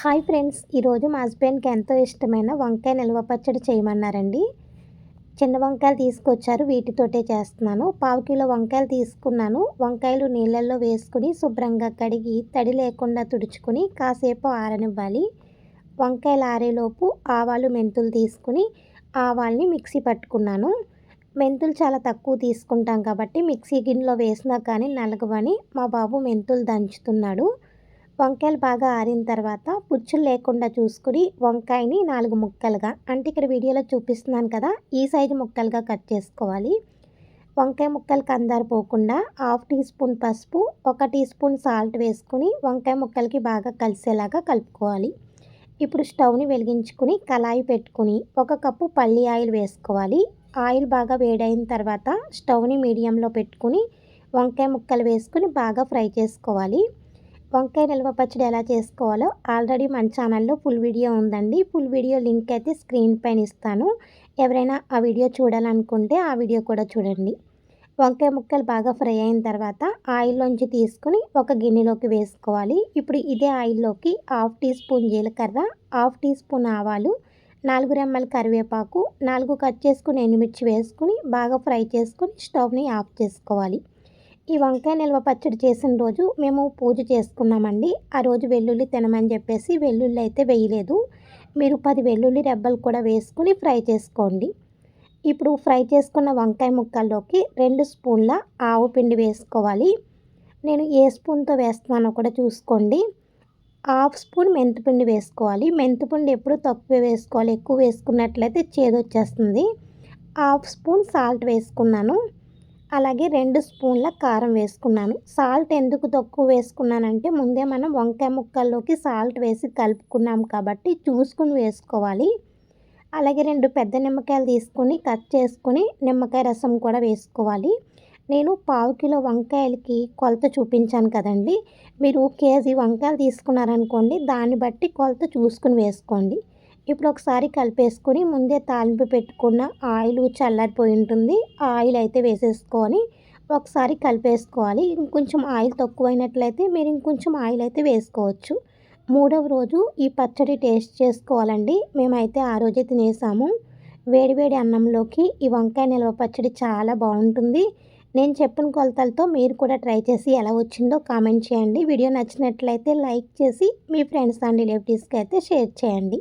Hi friends ఈరోజు మా హస్బెండ్కి ఎంతో ఇష్టమైన వంకాయ నిల్వ పచ్చడి చేయమన్నారండి. చిన్న వంకాయలు తీసుకొచ్చారు వీటితోటే చేస్తున్నాను. పావు కిలో వంకాయలు తీసుకున్నాను. వంకాయలు నీళ్ళల్లో వేసుకుని శుభ్రంగా కడిగి తడి లేకుండా తుడుచుకుని కాసేపు ఆరనివ్వాలి. వంకాయలు ఆరేలోపు ఆవాలు మెంతులు తీసుకుని ఆవాల్ని మిక్సీ పట్టుకున్నాను. మెంతులు చాలా తక్కువ తీసుకుంటాం కాబట్టి మిక్సీ గిన్నెలో వేసినా కానీ నలగవని మా బాబు మెంతులు దంచుతున్నాడు. వంకాయలు బాగా ఆరిన తర్వాత పుచ్చులు లేకుండా చూసుకుని వంకాయని నాలుగు ముక్కలుగా అంటే ఇక్కడ వీడియోలో చూపిస్తున్నాను కదా ఈ సైజు ముక్కలుగా కట్ చేసుకోవాలి. వంకాయ ముక్కలు కందారు పోకుండా హాఫ్ టీ స్పూన్ పసుపు ఒక టీ స్పూన్ సాల్ట్ వేసుకుని వంకాయ ముక్కలకి బాగా కలిసేలాగా కలుపుకోవాలి. ఇప్పుడు స్టవ్ని వెలిగించుకుని కళాయి పెట్టుకుని ఒక కప్పు పల్లి ఆయిల్ వేసుకోవాలి. ఆయిల్ బాగా వేడైన తర్వాత స్టవ్ని మీడియంలో పెట్టుకుని వంకాయ ముక్కలు వేసుకుని బాగా ఫ్రై చేసుకోవాలి. వంకాయ నిల్వ పచ్చడి ఎలా చేసుకోవాలో ఆల్రెడీ మన ఛానల్లో ఫుల్ వీడియో ఉందండి. ఫుల్ వీడియో లింక్ అయితే స్క్రీన్ పైన ఇస్తాను. ఎవరైనా ఆ వీడియో చూడాలనుకుంటే ఆ వీడియో కూడా చూడండి. వంకాయ ముక్కలు బాగా ఫ్రై అయిన తర్వాత ఆయిల్లోంచి తీసుకుని ఒక గిన్నెలోకి వేసుకోవాలి. ఇప్పుడు ఇదే ఆయిల్లోకి హాఫ్ టీ స్పూన్ జీలకర్ర హాఫ్ టీ స్పూన్ ఆవాలు నాలుగు రెమ్మల కరివేపాకు నాలుగు కట్ చేసుకుని ఎండుమిర్చి వేసుకుని బాగా ఫ్రై చేసుకుని స్టవ్ని ఆఫ్ చేసుకోవాలి. ఈ వంకాయ నిల్వ పచ్చడి చేసిన రోజు మేము పూజ చేసుకున్నామండి. ఆ రోజు వెల్లుల్లి తినమని చెప్పేసి వెల్లుల్లి అయితే వేయలేదు. మీరు పది వెల్లుల్లి రెబ్బలు కూడా వేసుకుని ఫ్రై చేసుకోండి. ఇప్పుడు ఫ్రై చేసుకున్న వంకాయ ముక్కల్లోకి రెండు స్పూన్ల ఆవు పిండి వేసుకోవాలి. నేను ఏ స్పూన్తో వేస్తున్నానో కూడా చూసుకోండి. హాఫ్ స్పూన్ మెంతిపిండి వేసుకోవాలి. మెంతిపిండి ఎప్పుడు తక్కువ వేసుకోవాలి. ఎక్కువ వేసుకున్నట్లయితే చేదొచ్చేస్తుంది. హాఫ్ స్పూన్ సాల్ట్ వేసుకున్నాను. అలాగే రెండు స్పూన్ల కారం వేసుకున్నాను. సాల్ట్ ఎందుకు తక్కువ వేసుకున్నానంటే ముందే మనం వంకాయ ముక్కల్లోకి సాల్ట్ వేసి కలుపుకున్నాం కాబట్టి చూసుకుని వేసుకోవాలి. అలాగే రెండు పెద్ద నిమ్మకాయలు తీసుకొని కట్ చేసుకుని నిమ్మకాయ రసం కూడా వేసుకోవాలి. నేను పావు కిలో వంకాయలకి కొలత చూపించాను కదండి. మీరు కేజీ వంకాయలు తీసుకున్నారనుకోండి దాన్ని బట్టి కొలత చూసుకుని వేసుకోండి. ఇప్పుడు ఒకసారి కలిపేసుకొని ముందే తాలింపు పెట్టుకున్న ఆయిల్ చల్లారిపోయి ఉంటుంది. ఆయిల్ అయితే వేసేసుకొని ఒకసారి కలిపేసుకోవాలి. ఇంకొంచెం ఆయిల్ తక్కువైనట్లయితే మీరు ఇంకొంచెం ఆయిల్ అయితే వేసుకోవచ్చు. మూడవ రోజు ఈ పచ్చడి టేస్ట్ చేసుకోవాలండి. మేమైతే ఆ రోజే తినేసాము. వేడివేడి అన్నంలోకి ఈ వంకాయ నిల్వ పచ్చడి చాలా బాగుంటుంది. నేను చెప్పిన కొలతలతో మీరు కూడా ట్రై చేసి ఎలా వచ్చిందో కామెంట్ చేయండి. వీడియో నచ్చినట్లయితే లైక్ చేసి మీ ఫ్రెండ్స్ అండ్ రిలేటివ్స్కి అయితే షేర్ చేయండి.